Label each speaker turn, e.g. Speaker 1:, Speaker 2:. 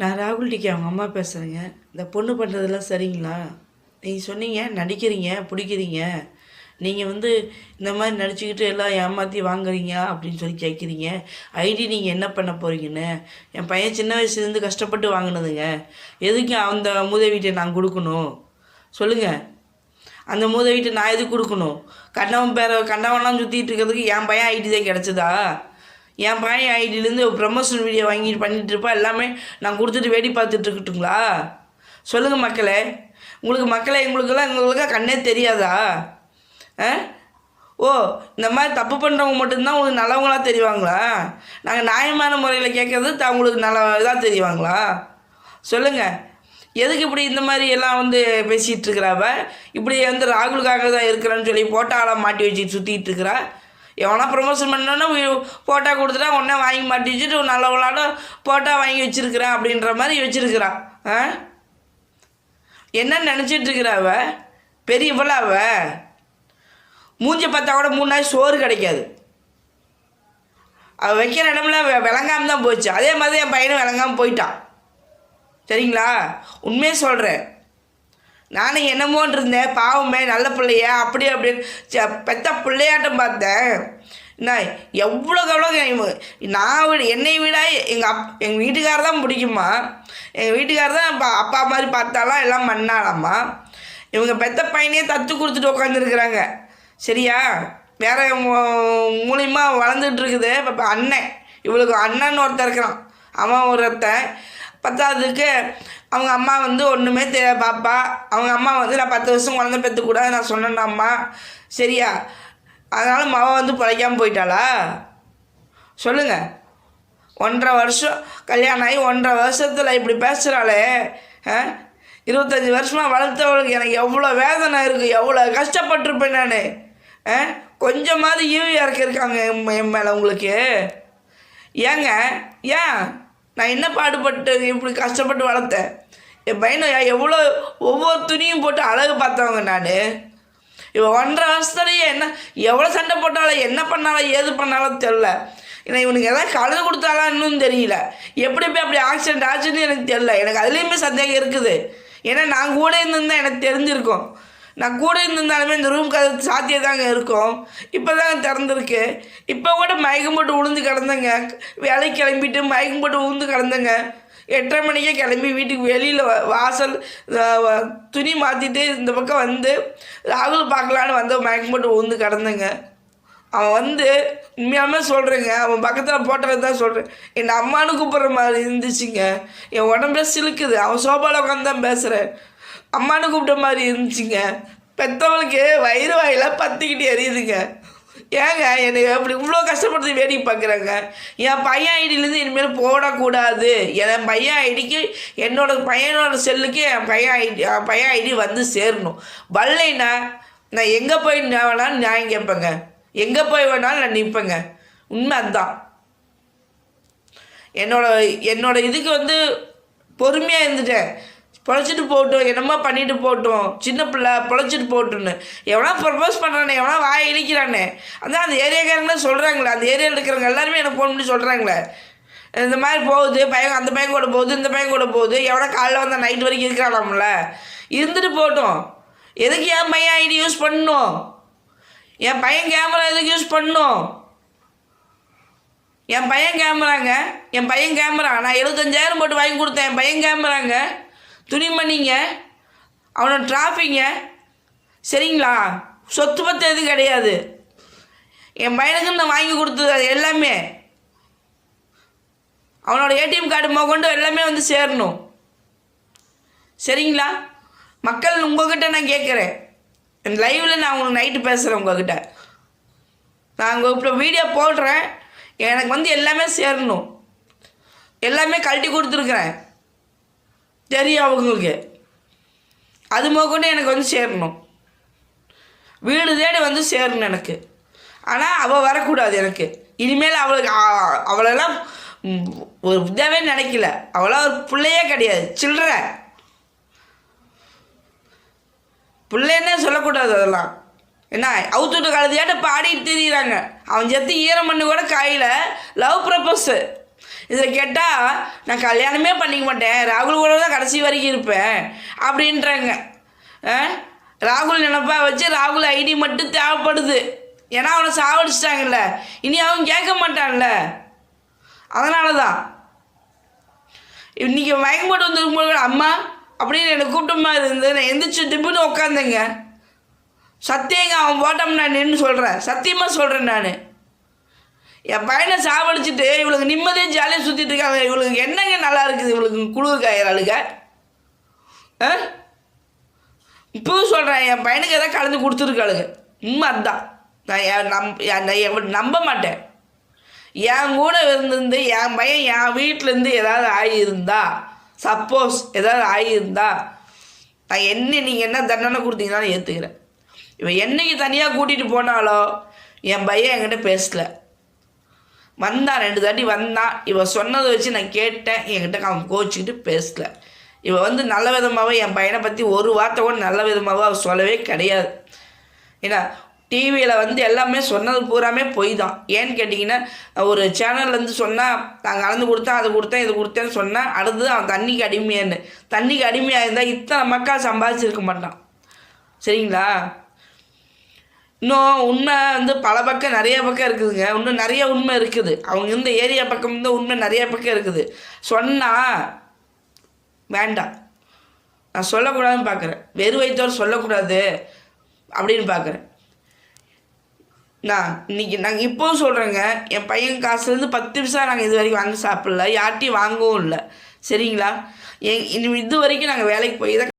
Speaker 1: நான் ராகுல் டிக்கி அவங்க அம்மா பேசுகிறேங்க இந்த பொண்ணு பண்ணுறதெல்லாம் சரிங்களா? நீங்கள் சொன்னீங்க நடிக்கிறீங்க பிடிக்கிறீங்க. நீங்கள் வந்து இந்த மாதிரி நடிச்சுக்கிட்டு எல்லாம் ஏமாற்றி வாங்குறீங்க அப்படின்னு சொல்லி கேட்குறீங்க ஐடி நீங்கள் என்ன பண்ண போகிறீங்கன்னு என் பையன் சின்ன வயசுலேருந்து கஷ்டப்பட்டு வாங்கினதுங்க. எதுக்கு அந்த மூதேவிட்டை நான் கொடுக்கணும்? சொல்லுங்கள் அந்த மூதேவிட்டை நான் எதுக்கு கொடுக்கணும்? கண்ணவன் பேர கண்ணவன்லாம் சுற்றிட்டு இருக்கிறதுக்கு என் பையன் ஐடி தான் கிடச்சதா? என் பையன் ஐடியிலேருந்து ப்ரமோஷன் வீடியோ வாங்கிட்டு பண்ணிகிட்ருப்பா எல்லாமே நான் கொடுத்துட்டு வேடி பார்த்துட்ருக்கட்டுங்களா சொல்லுங்கள் மக்களே. உங்களுக்கு மக்களே எங்களுக்கெல்லாம் எங்களுக்கெல்லாம் கண்ணே தெரியாதா? ஆ? ஓ இந்த மாதிரி தப்பு பண்ணுறவங்க மட்டும்தான் உங்களுக்கு நல்லவங்களாக தெரிவாங்களா? நாங்கள் நியாயமான முறையில் கேட்குறது த உங்களுக்கு நல்ல இதாக தெரிவாங்களா? சொல்லுங்கள் எதுக்கு இப்படி இந்த மாதிரி எல்லாம் வந்து பேசிகிட்டு இருக்கிறாவ இப்படி வந்து ராகுலுக்காக தான் இருக்கிறேன்னு சொல்லி போட்டாலாம் மாட்டி வச்சுட்டு சுற்றிட்டு இருக்கிறா எவனா ப்ரொமோஷன் பண்ணோன்னா போட்டா கொடுத்துட்டா உடனே வாங்கி மாட்டி வச்சுட்டு நல்ல விளாட போட்டா வாங்கி வச்சிருக்கிறேன் அப்படின்ற மாதிரி வச்சுருக்கிறான் ஆ? என்ன நினச்சிட்டு இருக்கிற பெரிய பெரியவள அவ? மூஞ்சி பார்த்தா கூட மூணு நாள் சோறு கிடைக்காது. அவள் வைக்கிற இடம்ல விளங்காம தான் போச்சு. அதே மாதிரி என் பையனும் விளங்காமல் போயிட்டான். சரிங்களா? உண்மையே சொல்கிறேன் நானும் என்னமோன்னு இருந்தேன். பாவமே நல்ல பிள்ளையா அப்படி அப்படின்னு பெத்த பிள்ளையாட்டம் பார்த்தேன். என்ன எவ்வளோக்கு எவ்வளோ நான் விட என்னை விட எங்கள் அப் எங்கள் வீட்டுக்கார தான் பிடிக்குமா? எங்கள் வீட்டுக்கார தான் அப்பா அப்பா மாதிரி பார்த்தாலாம் எல்லாம் மண்ணாலாமா இவங்க பெத்த பையனே தத்து கொடுத்துட்டு உட்காந்துருக்குறாங்க சரியா? வேற மூலியமாக மூலியமா வளர்ந்துட்டு இருக்குது. இப்போ அண்ணன் இவளுக்கு அண்ணன் ஒருத்தன் இருக்கிறான். அவன் ஒருத்தன் பத்தாவதுக்கு அவங்க அம்மா வந்து ஒன்றுமே தெரிய பாப்பா. அவங்க அம்மா வந்து நான் பத்து வருஷம் குழந்தை பெற்றுக்கூடாது நான் சொன்னேன்னா அம்மா. சரியா? அதனால் மவ வந்து பிழைக்காமல் போயிட்டாளா? சொல்லுங்கள் ஒன்றரை வருஷம் கல்யாணம் ஆகி ஒன்றரை வருஷத்தில் இப்படி பேசுகிறாளே ஆ? இருபத்தஞ்சி வருஷமாக வளர்த்தவளுக்கு எனக்கு எவ்வளோ வேதனை இருக்குது எவ்வளோ கஷ்டப்பட்டிருப்பேன் நான் ஆ? கொஞ்சமாவது ஈவி இறக்கிருக்காங்க என் மேலே உங்களுக்கு. ஏங்க ஏன்? நான் என்ன பாடுபட்டு இப்படி கஷ்டப்பட்டு வளர்த்தேன்? என் பையனை எவ்வளோ ஒவ்வொரு துணியும் போட்டு அழகு பார்த்தவங்க நான். இவன் ஒன்றரை வருஷத்துலேயே என்ன எவ்வளோ சண்டை போட்டாலும் என்ன பண்ணாலும் ஏது பண்ணாலும் தெரில ஏன்னா இவனுக்கு எதாவது கலந்து கொடுத்தாலும் இன்னும் தெரியல. எப்படி போய் அப்படி ஆக்சிடென்ட் ஆச்சுன்னு எனக்கு தெரில எனக்கு அதுலேயுமே சந்தேகம் இருக்குது. ஏன்னா நான் கூட இருந்திருந்தால் எனக்கு தெரிஞ்சிருக்கோம். நான் கூட இருந்திருந்தாலுமே இந்த ரூம் கதவு சாத்தியே தாங்க இருக்கும். இப்போ தாங்க திறந்துருக்கு. இப்போ கூட மயக்கம் போட்டு உளுந்து கிடந்தேங்க. வேலைக்கு கிளம்பிட்டு மயக்கம் போட்டு உளுந்து கிடந்தேங்க. எட்டரை மணிக்கே கிளம்பி வீட்டுக்கு வெளியில் வாசல் துணி மாற்றிட்டு இந்த பக்கம் வந்து ராகுல் பார்க்கலான்னு வந்து மயக்கம் போட்டு உளுந்து கிடந்தேங்க. அவன் வந்து உண்மையாலுமே சொல்கிறேங்க அவன் பக்கத்தில் போட்டது தான் சொல்கிறேன் என் அம்மானு கூப்பிட்ற மாதிரி இருந்துச்சுங்க. என் உடம்பே சிலுக்குது. அவன் சோபாவில் உட்காந்து தான் பேசுகிறேன் அம்மானு கூப்பிட்ட மாதிரி இருந்துச்சுங்க. பெற்றவங்களுக்கு வயிறு வாயில் பத்திக்கிட்டு எரியுதுங்க. ஏங்க என்னை அப்படி இவ்வளோ கஷ்டப்படுறது வேடிக்கை பார்க்குறாங்க? என் பையன் ஐடியிலேருந்து இனிமேல் போடக்கூடாது. என் பையன் ஐடிக்கு என்னோட பையனோட செல்லுக்கு என் பையன் ஐடி என் பையன் ஐடி வந்து சேரணும். வரலைன்னா நான் எங்கே போய் வேணாலும் நியாயம் கேட்பேங்க. எங்கே போய் வேணாலும் நான் நிற்பேங்க. உண்மை அதுதான். என்னோட என்னோட இதுக்கு வந்து பொறுமையாக இருந்துட்டேன். பொழைச்சிட்டு போகட்டும் என்னமோ பண்ணிட்டு போகட்டும். சின்ன பிள்ளை பொழைச்சிட்டு போகட்டும்னு. எவனா ப்ரப்போஸ் பண்ணுறானே எவனா வாய இழிக்கிறானே. அதான் அந்த ஏரியாக்காரங்களே சொல்கிறாங்களே அந்த ஏரியாவில் இருக்கிறவங்க எல்லாருமே எனக்கு ஃபோன் பண்ணி சொல்கிறாங்களே இந்த மாதிரி போகுது பையன் அந்த பையன் கூட போகுது இந்த பையன் கூட போகுது எவனா காலைல வந்தால் நைட் வரைக்கும் இருக்கிறானாம்ல இருந்துட்டு போகட்டும். எதுக்கு என் பையன் ஐடி யூஸ் பண்ணும் என் பையன் கேமரா எதுக்கு யூஸ் பண்ணும் என் பையன் கேமராங்க என் பையன் கேமரா நான் எழுபத்தஞ்சாயிரம் போட்டு வாங்கி கொடுத்தேன் என் பையன் கேமராங்க துணிமணிங்க அவனோட டிராஃபிங்க சரிங்களா? சொத்து பத்து எதுவும் கிடையாது. என் பையனுக்கு நான் வாங்கி கொடுத்தது அது எல்லாமே. அவனோட ஏடிஎம் கார்டு முதற்கொண்டு எல்லாமே வந்து சேரணும். சரிங்களா? மக்கள் உங்ககிட்ட நான் கேட்குறேன். என் லைவில் நான் உங்களுக்கு நைட்டு பேசுகிறேன் உங்ககிட்ட. நான் உங்கள் இப்போ வீடியோ போடுறேன். எனக்கு வந்து எல்லாமே சேரணும். எல்லாமே கழட்டி கொடுத்துருக்குறேன். தெரியும் அவங்களுக்கு அது முதற்கொண்டு எனக்கு வந்து சேரணும். வீடு தேடி வந்து சேரணும் எனக்கு. ஆனால் அவள் வரக்கூடாது எனக்கு. இனிமேல் அவளுக்கு அவளெல்லாம் ஒரு இதாகவே நினைக்கல. அவளாம் ஒரு பிள்ளையே கிடையாது. சில்லற பிள்ளைன்னே சொல்லக்கூடாது அதெல்லாம். என்ன அவுத்துட்டு காலத்தையாட்ட பாடிட்டு தெரியுறாங்க. அவன் செத்து ஈரம் பண்ணு கூட காயில். லவ் ப்ரப்போஸு இதில் கேட்டால் நான் கல்யாணமே பண்ணிக்க மாட்டேன். ராகுல் கூட தான் கடைசி வரைக்கும் இருப்பேன். அப்படின்றாங்க. ஆ? ராகுல் நினப்பா வச்சு ராகுல் ஐடி மட்டும் தேவைப்படுது. ஏன்னா அவனை சாவடிச்சிட்டாங்கல்ல. இனி அவன் கேட்க மாட்டான்ல. அதனால தான். இன்னைக்கு மயக்கம் போட்டு வந்துருக்கும்போது அம்மா அப்படின்னு என்னை கூப்பிட்ட மாதிரி இருந்து நான் எந்திரிச்சு திப்புன்னு உட்காந்தேங்க சத்தியங்க அவன் போட்டோம்னா நான் நின்று சொல்கிறேன் சத்தியமாக சொல்கிறேன் நான். என் பையனை சாவடிச்சிட்டு இவளுக்கு நிம்மதியாக ஜாலியாக சுற்றிட்டு இருக்காங்க. இவளுக்கு என்னங்க நல்லா இருக்குது? இவளுக்கு குளிர் காயிறாளுங்க ஆ? இப்பவும் சொல்கிறேன் என் பையனுக்கு எதாவது கலந்து கொடுத்துருக்காளுங்க. உண்மை அதுதான். நான் என் நம் நான் எவ- நம்ப மாட்டேன். என் கூட இருந்திருந்து என் பையன் என் வீட்டிலேருந்து ஏதாவது ஆகியிருந்தா சப்போஸ் ஏதாவது ஆகியிருந்தா நான் என்ன நீங்கள் என்ன தண்டனை கொடுத்தீங்கன்னா ஏற்றுக்கிறேன் இவன் என்னைக்கு தனியாக கூட்டிகிட்டு போனாலோ என் பையன் என்கிட்ட பேசல. வந்தான் ரெண்டு தாட்டி வந்தான் இவன் சொன்னதை வச்சு நான் கேட்டேன். என்கிட்ட அவன் கோச்சிக்கிட்டு பேசல. இவன் வந்து நல்ல விதமாகவே என் பையனை பற்றி ஒரு வார்த்தை கூட நல்ல விதமாகவே அவள் சொல்லவே கிடையாது. ஏன்னா டிவியில் வந்து எல்லாமே சொன்னது பூராமே பொய் தான். ஏன்னு கேட்டிங்கன்னா ஒரு சேனல்லேருந்து சொன்னால் நாங்கள் கலந்து கொடுத்தேன் அது கொடுத்தேன் இது கொடுத்தேன்னு சொன்னால் அடுத்தது அவன் தண்ணிக்கு அடிமையான்னு. தண்ணிக்கு அடிமையாக இருந்தால் இத்தனை மக்கள் சம்பாதிச்சிருக்க மாட்டான். சரிங்களா? இன்னும் உண்மை வந்து பல பக்கம் நிறைய பக்கம் இருக்குதுங்க. இன்னும் நிறைய உண்மை இருக்குது. அவங்க இந்த ஏரியா பக்கம் இருந்தால் உண்மை நிறைய பக்கம் இருக்குது. சொன்னால் வேண்டாம். நான் சொல்லக்கூடாதுன்னு பார்க்குறேன். வெறு வைத்தோர் சொல்லக்கூடாது அப்படின்னு பார்க்குறேன். நான் இன்னைக்கு நாங்கள் இப்போவும் சொல்கிறேங்க என் பையன் காசுலேருந்து பத்து நிமிஷம் நாங்கள் இது வரைக்கும் வாங்கி சாப்பிடல. யார்ட்டையும் வாங்கவும் இல்லை. சரிங்களா? எங் இது வரைக்கும் நாங்கள் வேலைக்கு போய் தான்